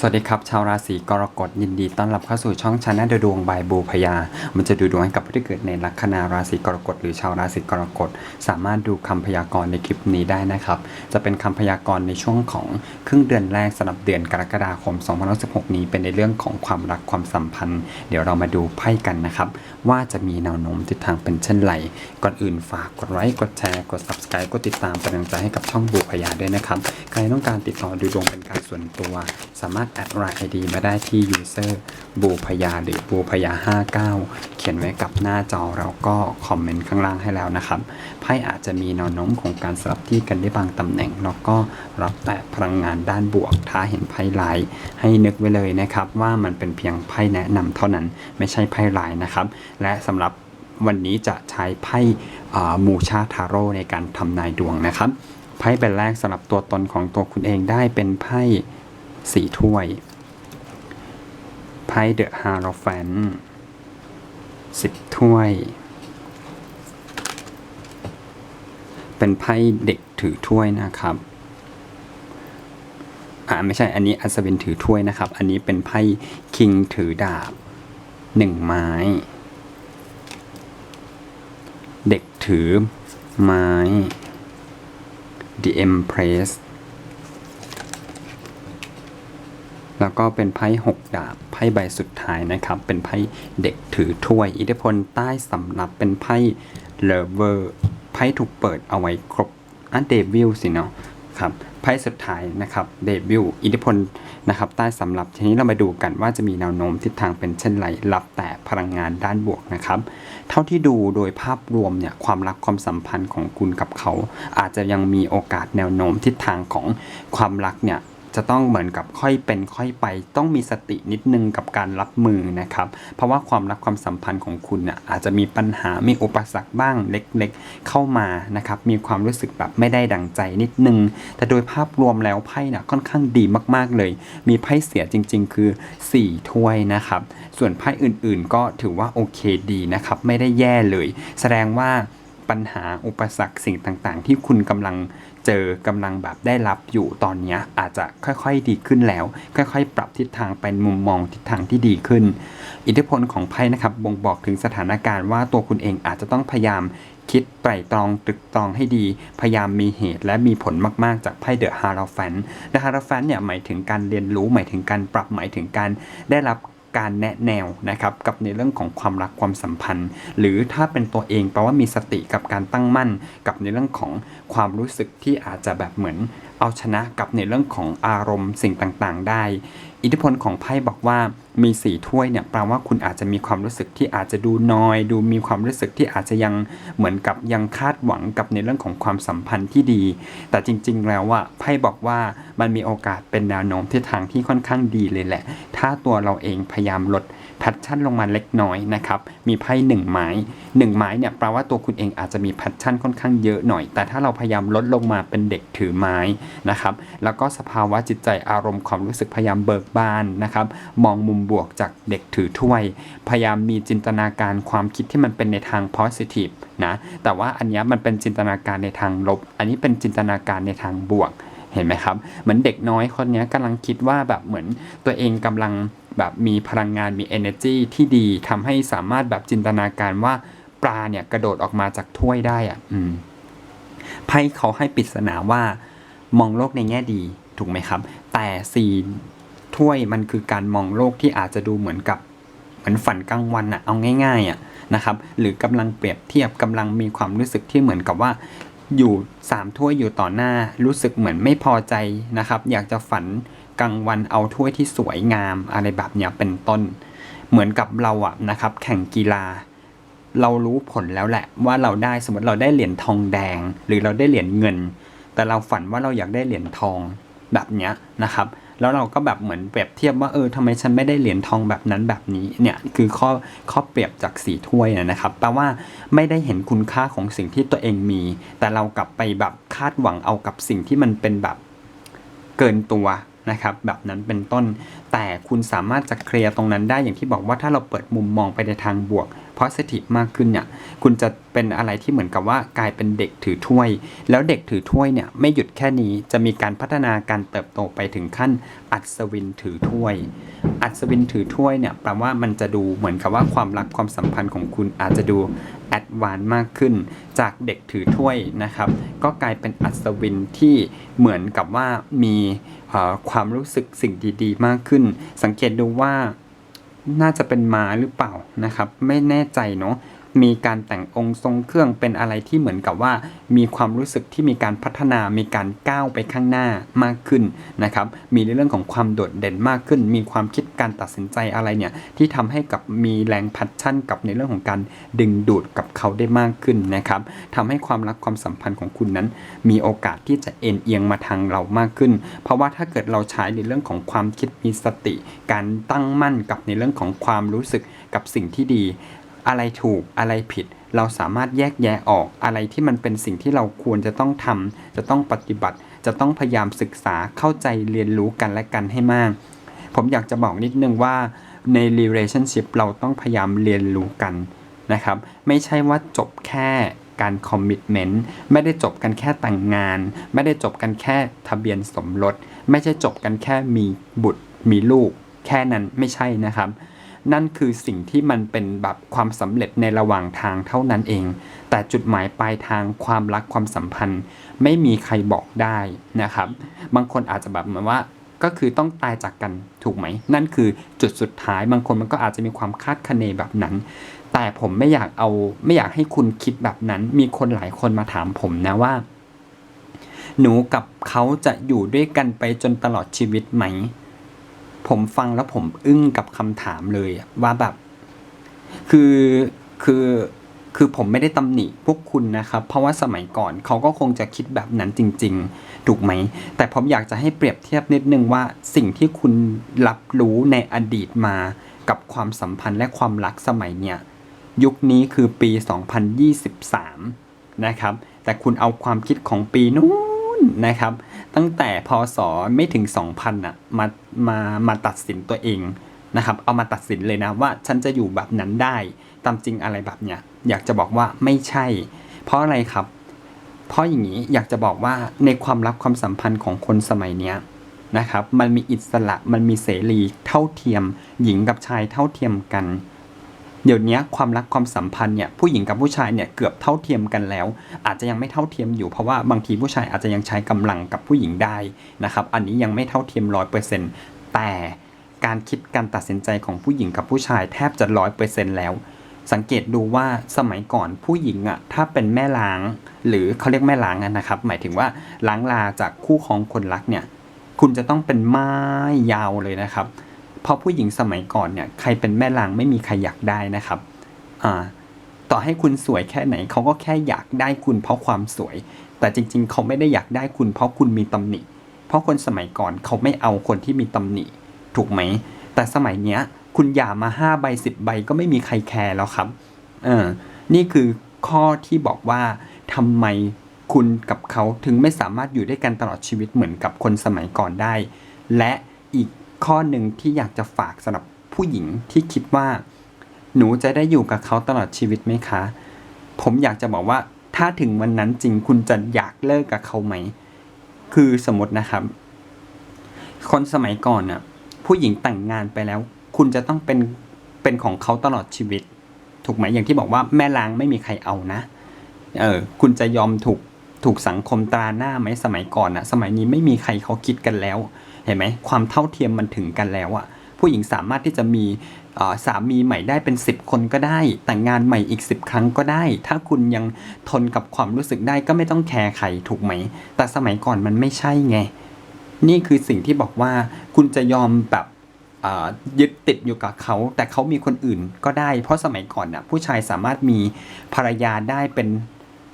สวัสดีครับ ชาวราศีกรกฎยินดีต้อนรับเข้าสู่ช่องชาแนลดวงบายบูพยา มันจะดูดวงให้กับผู้ที่เกิดในลัคนาราศีกรกฎหรือชาวราศีกรกฎสามารถดูคำพยากรณ์ในคลิปนี้ได้นะครับ จะเป็นคำพยากรณ์ในช่วงของครึ่งเดือนแรกสำหรับเดือนกรกฎาคม 2016 นี้เป็นในเรื่องของความรักความสัมพันธ์ เดี๋ยวเรามาดูไพ่กันนะครับ ว่าจะมีแนวโน้มทิศทางเป็นเช่นไร ก่อนอื่นฝากกดไลค์กดแชร์กด subscribe กดติดตามเป็นกำลังใจให้กับช่องบูพยาด้วยนะครับ ใครต้องการติดต่อดูดวงเป็นการส่วนตัว สามารถแอดไลน์ไอดีมาได้ที่ user บูพยาหรือบูพยา 59 เขียนไว้กับหน้าจอเราก็คอมเมนต์ข้างล่างให้แล้วนะครับไพ่อาจจะมีแนวโน้มของการสลับที่กันได้บางตำแหน่งแล้วก็รับแต่พลังงานด้านบวก ถ้าเห็นไพ่ลาย ให้นึกไว้เลยนะครับว่ามันเป็นเพียงไพ่แนะนำเท่านั้นไม่ใช่ไพ่ลายนะครับและสำหรับวันนี้จะใช้ไพ่มูชาทาโร่ในการทำนายดวงนะครับ ไพ่ใบแรกสำหรับตัวตนของตัวคุณเองได้เป็นไพ่สีถ้วย ไพ่เดอะฮาร์โรแฟนสิบถ้วย เป็นไพ่เด็กถือถ้วยนะครับอ่าไม่ใช่อันนี้อัศวินถือถ้วยนะครับ อันนี้เป็นไพ่คิงถือดาบหนึ่งไม้ เด็กถือไม้ The Empress แล้วก็เป็นไพ่หกดาบไพ่ใบสุดท้ายนะครับ เป็นไพ่เด็กถือถ้วย อิทธิพลใต้สำรับเป็นไพ่เลเวอร์ไพ่ถูกเปิดเอาไว้ครบอะเดวิลสิเนาะครับไพ่สุดท้ายนะครับเดวิลอิทธิพล นะครับใต้สำรับทีนี้เรามาดูกันว่าจะมีแนวโน้มทิศทางเป็นเช่นไรรับแต่พลังงานด้านบวกนะครับ เท่าที่ดูโดยภาพรวมเนี่ยความรักความสัมพันธ์ของคุณกับเขา อาจจะยังมีโอกาสแนวโน้มทิศทางของความรักเนี่ย จะต้องเหมือนกับค่อยเป็นค่อยไป ต้องมีสตินิดนึงกับการรับมือนะครับ เพราะว่าความรักความสัมพันธ์ของคุณน่ะอาจจะมีปัญหามีอุปสรรคบ้างเล็กๆ เข้ามานะครับมีความรู้สึกแบบไม่ได้ดังใจนิดนึง แต่โดยภาพรวมแล้วไพ่น่ะค่อนข้างดีมากๆเลย มีไพ่เสียจริง ๆ คือ 4 ถ้วยนะครับ ส่วนไพ่อื่นๆ ก็ถือว่าโอเคดีนะครับไม่ได้แย่เลย แสดงว่า ปัญหาอุปสรรคสิ่งต่างๆ ที่คุณกำลังเจอกำลังแบบได้รับอยู่ตอนนี้อาจจะค่อยๆดีขึ้นแล้ว ค่อยๆ ปรับทิศทางเป็นมุมมองทิศทางที่ดีขึ้น อิทธิพลของไพ่นะครับบ่งบอกถึงสถานการณ์ว่าตัวคุณเองอาจจะต้องพยายามคิดไตร่ตรองตรึกตรองให้ดี พยายามมีเหตุและมีผลมากๆ จากไพ่เดอะฮาราฟันเดอะฮาราฟันเนี่ยหมายถึงการเรียนรู้หมายถึงการปรับหมายถึงการได้รับ การแนะแนวนะครับกับในเรื่องของความรักความสัมพันธ์ หรือถ้าเป็นตัวเองแปลว่ามีสติกับการตั้งมั่น กับในเรื่องของความรู้สึกที่อาจจะแบบเหมือนเอาชนะกับในเรื่องของอารมณ์สิ่งต่างๆ ได้ อิทธิพลของไพ่บอกว่า มีสี่ถ้วยเนี่ยแปลว่าคุณอาจจะมีความรู้สึกที่อาจจะดูน้อย ดูมีความรู้สึกที่อาจจะยังเหมือนกับยังคาดหวังกับในเรื่องของความสัมพันธ์ที่ดี แต่จริง ๆ แล้วว่าไพ่บอกว่ามันมีโอกาสเป็นแนวโน้มทิศทางที่ค่อนข้างดีเลยแหละ ถ้าตัวเราเองพยายามลดแพชชั่นลงมาเล็กน้อยนะครับ มีไพ่หนึ่งไม้หนึ่งไม้เนี่ยแปลว่าตัวคุณเองอาจจะมีแพชชั่นค่อนข้างเยอะหน่อย แต่ถ้าเราพยายามลดลงมาเป็นเด็กถือไม้นะครับ แล้วก็สภาวะจิตใจอารมณ์ความรู้สึกพยายามเบิกบานนะครับ มองมุมบวกจากเด็กถือถ้วย พยายามมีจินตนาการความคิดที่มันเป็นในทาง positive นะ แต่ว่าอันนี้มันเป็นจินตนาการในทางลบ อันนี้เป็นจินตนาการในทางบวก เห็นไหมครับ เหมือนเด็กน้อยคนนี้กำลังคิดว่าแบบเหมือนตัวเองกำลังแบบมีพลังงานมี energy ที่ดีทำให้สามารถแบบจินตนาการว่าปลาเนี่ยกระโดดออกมาจากถ้วยได้อะ อืม ไพ่เขาให้ปริศนาว่ามองโลกในแง่ดีถูกไหมครับ แต่สี ถ้วยมันคือการมองโลกที่อาจจะดูเหมือนกับเหมือนฝันกลางวันอะเอาง่ายๆอะนะครับหรือกำลังเปรียบเทียบกำลังมีความรู้สึกที่เหมือนกับว่าอยู่สามถ้วยอยู่ต่อหน้ารู้สึกเหมือนไม่พอใจนะครับ อยากจะฝันกลางวันเอาถ้วยที่สวยงามอะไรแบบเนี้ยเป็นต้น เหมือนกับเราอะนะครับ แข่งกีฬา เรารู้ผลแล้วแหละ ว่าเราได้สมมติเราได้เหรียญทองแดง หรือเราได้เหรียญเงิน แต่เราฝันว่าเราอยากได้เหรียญทองแบบเนี้ยนะครับ แล้วเราก็แบบเหมือนเปรียบเทียบว่าเออทำไมฉันไม่ได้เหรียญทองแบบนั้นแบบนี้เนี่ยคือข้อข้อเปรียบจากสีถ้วยนะนะครับแปลว่าไม่ได้เห็นคุณค่าของสิ่งที่ตัวเองมี แต่เรากลับไปแบบคาดหวังเอากับสิ่งที่มันเป็นแบบเกินตัวนะครับแบบนั้นเป็นต้นแต่คุณสามารถจะเคลียร์ตรงนั้นได้อย่างที่บอกว่าถ้าเราเปิดมุมมองไปในทางบวก positive มากขึ้นเนี่ย คุณจะเป็นอะไรที่เหมือนกับว่ากลายเป็นเด็กถือถ้วย แล้วเด็กถือถ้วยเนี่ยไม่หยุดแค่นี้จะมีการพัฒนาการเติบโตไปถึงขั้นอัศวินถือถ้วย อัศวินถือถ้วยเนี่ยแปลว่ามันจะดูเหมือนกับว่าความรักความสัมพันธ์ของคุณอาจจะดูแอดวานซ์มากขึ้น จากเด็กถือถ้วยนะครับ ก็กลายเป็นอัศวินที่เหมือนกับว่ามีความรู้สึกสิ่งดีๆ มากขึ้นสังเกตดูว่าน่าจะเป็นม้าหรือเปล่านะครับ ไม่แน่ใจเนาะ มีการแต่งองค์ทรงเครื่องเป็นอะไรที่เหมือนกับว่า มีความรู้สึกที่มีการพัฒนามีการก้าวไปข้างหน้ามากขึ้นนะครับมีในเรื่องของความโดดเด่นมากขึ้น มีความคิดการตัดสินใจอะไรเนี่ยที่ทำให้กับมีแรงพัชชั่นกับในเรื่องของการดึงดูดกับเขาได้มากขึ้นนะครับทำให้ความรักความสัมพันธ์ของคุณนั้น มีโอกาสที่จะเอ็นเอียงมาทางเรามากขึ้น เพราะว่าถ้าเกิดเราใช้ในเรื่องของความคิดมีสติ การตั้งมั่นกับในเรื่องของความรู้สึกกับสิ่งที่ดี อะไรถูกอะไรผิด เราสามารถแยกแยะออกอะไรที่มันเป็นสิ่งที่เราควรจะต้องทำจะต้องปฏิบัติ จะต้องพยายามศึกษาเข้าใจเรียนรู้กันและกันให้มาก ผมอยากจะบอกนิดนึงว่าใน relationship เราต้องพยายามเรียนรู้กันนะครับ ไม่ใช่ว่าจบแค่การ commitment ไม่ได้จบกันแค่แต่งงาน ไม่ได้จบกันแค่ทะเบียนสมรส ไม่ใช่จบกันแค่มีบุตรมีลูก แค่นั้นไม่ใช่นะครับ นั่นคือสิ่งที่มันเป็นแบบความสำเร็จในระหว่างทางเท่านั้นเอง แต่จุดหมายปลายทางความรักความสัมพันธ์ ไม่มีใครบอกได้นะครับ บางคนอาจจะแบบเหมือนว่าก็คือต้องตายจากกันถูกไหม นั่นคือจุดสุดท้ายบางคนมันก็อาจจะมีความคาดคะเนแบบนั้น แต่ผมไม่อยากเอาไม่อยากให้คุณคิดแบบนั้น มีคนหลายคนมาถามผมนะว่า หนูกับเขาจะอยู่ด้วยกันไปจนตลอดชีวิตไหม ผมฟังแล้วผมอึ้งกับคำถามเลยว่าแบบ คือคือคือผมไม่ได้ตำหนิพวกคุณนะครับ เพราะว่าสมัยก่อนเขาก็คงจะคิดแบบนั้นจริง ๆ ถูกไหม แต่ผมอยากจะให้เปรียบเทียบนิดนึงว่าสิ่งที่คุณรับรู้ในอดีตมากับความสัมพันธ์และความรักสมัยเนี้ยยุคนี้คือปี 2023 นะครับ แต่คุณเอาความคิดของปีนู้นนะครับ ตั้งแต่พศไม่ถึง 2,000อะมามามาตัดสินตัวเองนะครับเอามาตัดสินเลยนะว่าฉันจะอยู่แบบนั้นได้ตามจริงอะไรแบบเนี้ยอยากจะบอกว่าไม่ใช่ เพราะอะไรครับ เพราะอย่างนี้อยากจะบอกว่าในความรักความสัมพันธ์ของคนสมัยเนี้ยนะครับ มันมีอิสระมันมีเสรีเท่าเทียม หญิงกับชายเท่าเทียมกัน เดี๋ยวนี้ความรักความสัมพันธ์เนี่ยผู้หญิงกับผู้ชายเนี่ยเกือบเท่าเทียมกันแล้ว อาจจะยังไม่เท่าเทียมอยู่เพราะว่าบางทีผู้ชายอาจจะยังใช้กำลังกับผู้หญิงได้นะครับอันนี้ยังไม่เท่าเทียมร้อยเปอร์เซ็นต์แต่การคิดการตัดสินใจของผู้หญิงกับผู้ชายแทบจะร้อยเปอร์เซ็นต์แล้ว สังเกตดูว่าสมัยก่อนผู้หญิงอะถ้าเป็นแม่ล้าง หรือเขาเรียกแม่ล้างนะครับ หมายถึงว่าล้างลาจากคู่ครองคนรักเนี่ยคุณจะต้องเป็นไม้ยาวเลยนะครับ เพราะผู้หญิงสมัยก่อนเนี่ยใครเป็นแม่ลางไม่มีใครอยากได้นะครับอ่าต่อให้คุณสวยแค่ไหนเขาก็แค่อยากได้คุณเพราะความสวย แต่จริง ๆ เขาไม่ได้อยากได้คุณ เพราะคุณมีตำหนิ เพราะคนสมัยก่อนเขาไม่เอาคนที่มีตำหนิ ถูกไหม แต่สมัยเนี้ย คุณหย่ามาห้าใบสิบใบก็ไม่มีใครแคร์แล้วครับเออนี่คือข้อที่บอกว่าทำไมคุณกับเขาถึงไม่สามารถอยู่ด้วยกันตลอดชีวิตเหมือนกับคนสมัยก่อนได้ และอีก ข้อหนึ่งที่อยากจะฝากสำหรับผู้หญิงที่คิดว่า หนูจะได้อยู่กับเขาตลอดชีวิตไหมคะ ผมอยากจะบอกว่าถ้าถึงวันนั้นจริงคุณจะอยากเลิกกับเขาไหม คือสมมตินะครับ คนสมัยก่อนน่ะ ผู้หญิงแต่งงานไปแล้ว คุณจะต้องเป็นเป็นของเขาตลอดชีวิต ถูกไหมอย่างที่บอกว่าแม่ล้างไม่มีใครเอานะเออคุณจะยอมถูกถูกสังคมตราหน้าไหมสมัยก่อนน่ะ สมัยนี้ไม่มีใครเขาคิดกันแล้ว เห็นไหมความเท่าเทียมมันถึงกันแล้วอะผู้หญิงสามารถที่จะมีสามีใหม่ได้เป็น 10 คนก็ได้ แต่งงานใหม่อีก 10 ครั้งก็ได้ ถ้าคุณยังทนกับความรู้สึกได้ก็ไม่ต้องแคร์ใครถูกไหม แต่สมัยก่อนมันไม่ใช่ไง นี่คือสิ่งที่บอกว่าคุณจะยอมแบบยึดติดอยู่กับเขา แต่เขามีคนอื่นก็ได้ เพราะสมัยก่อนน่ะผู้ชายสามารถมีภรรยาได้เป็น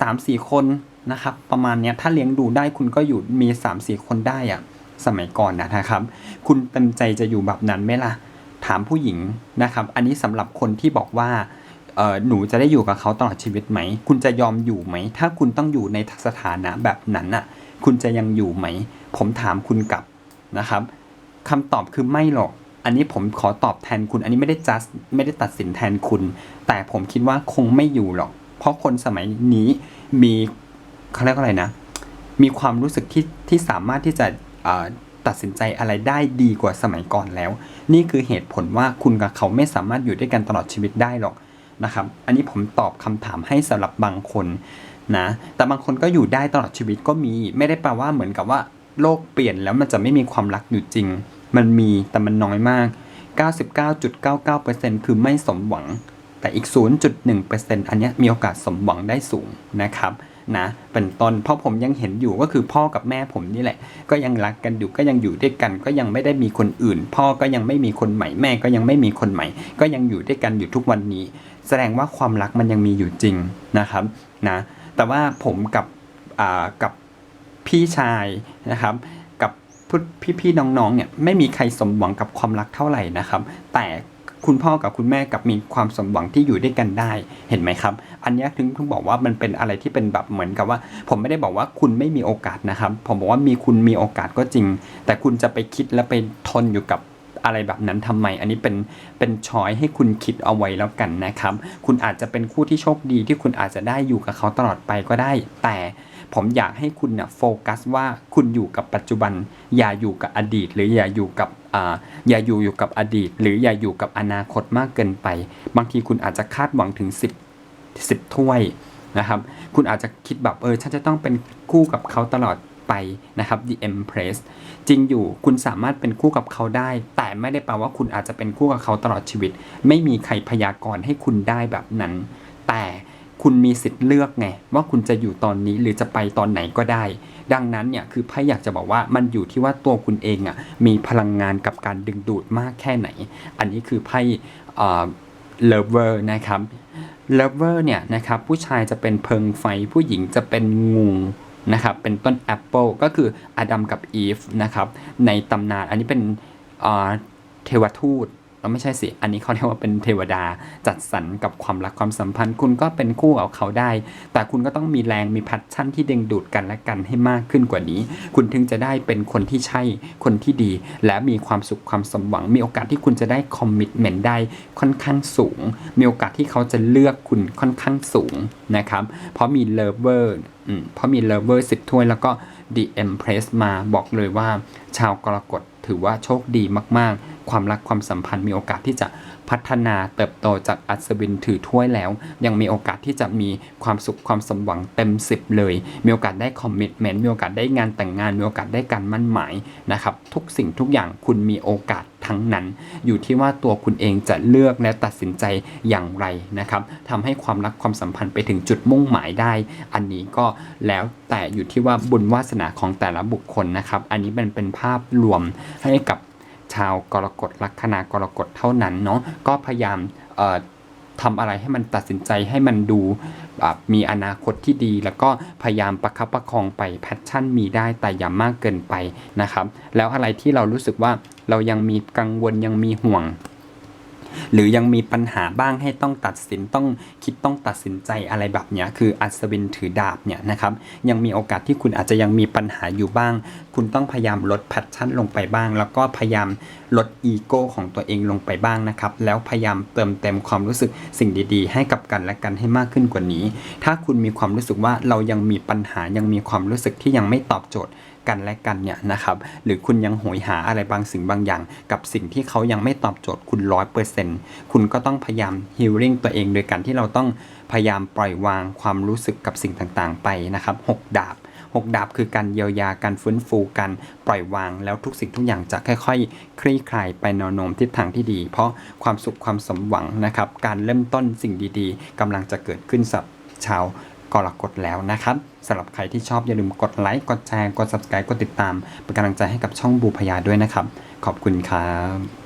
สามสี่คนนะครับ ประมาณเนี้ยถ้าเลี้ยงดูได้คุณก็อยู่มีสามสี่คนได้อะ สมัยก่อนนะนะครับ คุณเต็มใจจะอยู่แบบนั้นไหมล่ะ ถามผู้หญิงนะครับ อันนี้สำหรับคนที่บอกว่าหนูจะได้อยู่กับเขาตลอดชีวิตไหม คุณจะยอมอยู่ไหม ถ้าคุณต้องอยู่ในสถานะแบบนั้นน่ะ คุณจะยังอยู่ไหม ผมถามคุณกลับนะครับคำตอบคือไม่หรอก อันนี้ผมขอตอบแทนคุณ อันนี้ไม่ได้ just ไม่ได้ตัดสินแทนคุณ แต่ผมคิดว่าคงไม่อยู่หรอก เพราะคนสมัยนี้มีเขาเรียกอะไรนะ มีความรู้สึกที่ที่สามารถที่จะ ตัดสินใจอะไรได้ดีกว่าสมัยก่อนแล้ว นี่คือเหตุผลว่าคุณกับเขาไม่สามารถอยู่ด้วยกันตลอดชีวิตได้หรอกนะครับ อันนี้ผมตอบคำถามให้สำหรับบางคนนะ แต่บางคนก็อยู่ได้ตลอดชีวิตก็มี ไม่ได้แปลว่าเหมือนกับว่าโลกเปลี่ยนแล้วมันจะไม่มีความรักอยู่จริง มันมีแต่มันน้อยมาก 99.99%คือไม่สมหวัง แต่อีก 0.1%อันนี้มีโอกาสสมหวังได้สูงนะครับ นะเป็นต้นเพราะผมยังเห็นอยู่ก็คือพ่อกับแม่ผมนี่แหละ ก็ยังรักกันอยู่ก็ยังอยู่ด้วยกัน ก็ยังไม่ได้มีคนอื่น พ่อก็ยังไม่มีคนใหม่แม่ก็ยังไม่มีคนใหม่ ก็ยังอยู่ด้วยกันอยู่ทุกวันนี้ แสดงว่าความรักมันยังมีอยู่จริงนะครับนะแต่ว่าผมกับอ่ากับพี่ชายนะครับกับพี่ๆน้องๆเนี่ยไม่มีใครสมหวังกับความรักเท่าไหร่นะครับ แต่ คุณพ่อกับคุณแม่กับมีความสมหวังที่อยู่ด้วยกันได้เห็นไหมครับ อันนี้ถึงเพิ่งบอกว่ามันเป็นอะไรที่เป็นแบบเหมือนกับว่า ผมไม่ได้บอกว่าคุณไม่มีโอกาสนะครับ ผมบอกว่ามีคุณมีโอกาสก็จริง แต่คุณจะไปคิดและไปทนอยู่กับอะไรแบบนั้นทำไม อันนี้เป็นเป็นช้อยให้คุณคิดเอาไว้แล้วกันนะครับ คุณอาจจะเป็นคู่ที่โชคดีที่คุณอาจจะได้อยู่กับเขาตลอดไปก็ได้ แต่ ผมอยากให้คุณเนี่ยโฟกัสว่าคุณอยู่กับปัจจุบัน อย่าอยู่กับอดีต หรืออย่าอยู่กับอ่าอย่าอยู่อยู่กับอดีต หรืออย่าอยู่กับอนาคตมากเกินไป บางทีคุณอาจจะคาดหวังถึง 10 10ถ้วยนะครับ คุณอาจจะคิดแบบเออฉันจะต้องเป็นคู่กับเขาตลอดไปนะครับ The Empress จริงอยู่คุณสามารถเป็นคู่กับเขาได้ แต่ไม่ได้แปลว่าคุณอาจจะเป็นคู่กับเขาตลอดชีวิต ไม่มีใครพยากรณ์ให้คุณได้แบบนั้น แต่ คุณมีสิทธิ์เลือกไงว่าคุณจะอยู่ตอนนี้หรือจะไปตอนไหนก็ได้ ดังนั้นเนี่ยคือไพ่อยากจะบอกว่ามันอยู่ที่ว่าตัวคุณเองอะมีพลังงานกับการดึงดูดมากแค่ไหน อันนี้คือไพ่เลเวอร์นะครับเลเวอร์เนี่ยนะครับผู้ชายจะเป็นเพิงไฟผู้หญิงจะเป็นงูนะครับเป็นต้นแอปเปิลก็คืออดัมกับอีฟนะครับในตำนานอันนี้เป็นเทวทูต เราไม่ใช่สิ อันนี้เขาเรียกว่าเป็นเทวดาจัดสรรกับความรักความสัมพันธ์ คุณก็เป็นคู่กับเขาได้ แต่คุณก็ต้องมีแรงมีพัชชั่นที่ดึงดูดกันและกันให้มากขึ้นกว่านี้ คุณถึงจะได้เป็นคนที่ใช่คนที่ดี และมีความสุขความสมหวัง มีโอกาสที่คุณจะได้คอมมิชเมนต์ได้ค่อนข้างสูง มีโอกาสที่เขาจะเลือกคุณค่อนข้างสูงนะครับ เพราะมีเลเวอร์เพราะมีเลเวอร์สิบถ้วยแล้วก็ The Empress มาบอกเลยว่า ชาวกรกฎถือว่าโชคดีมาก ๆ ความรักความสัมพันธ์มีโอกาสที่จะพัฒนาเติบโตจากอัศวินถือถ้วยแล้ว ยังมีโอกาสที่จะมีความสุขความสมหวังเต็ม 10 เลย มีโอกาสได้คอมมิชเมนต์มีโอกาสได้งานแต่งงาน มีโอกาสได้การมั่นหมายนะครับทุกสิ่งทุกอย่างคุณมีโอกาสทั้งนั้น อยู่ที่ว่าตัวคุณเองจะเลือกและตัดสินใจอย่างไรนะครับทำให้ความรักความสัมพันธ์ไปถึงจุดมุ่งหมายได้ อันนี้ก็แล้วแต่อยู่ที่ว่าบุญวาสนาของแต่ละบุคคลนะครับ อันนี้เป็นเป็นภาพรวมให้กับ ชาวกรกฎลัคนากรกฎเท่านั้นเนาะก็พยายามทำอะไรให้มันตัดสินใจให้มันดูแบบมีอนาคตที่ดี แล้วก็พยายามประคับประคองไปแพชชั่นมีได้แต่อย่ามากเกินไปนะครับ แล้วอะไรที่เรารู้สึกว่าเรายังมีกังวลยังมีห่วง หรือยังมีปัญหาบ้างให้ต้องตัดสินต้องคิดต้องตัดสินใจอะไรแบบเนี้ยคืออัศวินถือดาบเนี่ยนะครับยังมีโอกาสที่คุณอาจจะยังมีปัญหาอยู่บ้าง คุณต้องพยายามลดแพชชั่นลงไปบ้าง แล้วก็พยายามลดอีโก้ของตัวเองลงไปบ้างนะครับแล้วพยายามเติมเต็มความรู้สึกสิ่งดีๆ ให้กับกันและกันให้มากขึ้นกว่านี้ ถ้าคุณมีความรู้สึกว่าเรายังมีปัญหายังมีความรู้สึกที่ยังไม่ตอบโจทย์ กันและกันเนี่ยนะครับหรือคุณยังโหยหาอะไรบางสิ่งบางอย่าง กับสิ่งที่เขายังไม่ตอบโจทย์คุณร้อยเปอร์เซ็นต์คุณก็ต้องพยายามฮิลลิ่งตัวเองโดยการที่เราต้องพยายามปล่อยวางความรู้สึกกับสิ่งต่างๆ ไปนะครับหกดาบหกดาบคือการเยียวยาการฟื้นฟูการปล่อยวางแล้วทุกสิ่งทุกอย่างจะค่อยๆ คลี่คลายไปแนวโน้มทิศทางที่ดี เพราะความสุขความสมหวังนะครับการเริ่มต้นสิ่งดีๆกำลังจะเกิดขึ้นสับชาว กรกฎแล้วนะครับสำหรับใครที่ชอบอย่าลืมกดไลค์กดแชร์กด subscribe กดติดตาม เป็นกำลังใจให้กับช่องบูพยาด้วยนะครับ ขอบคุณครับ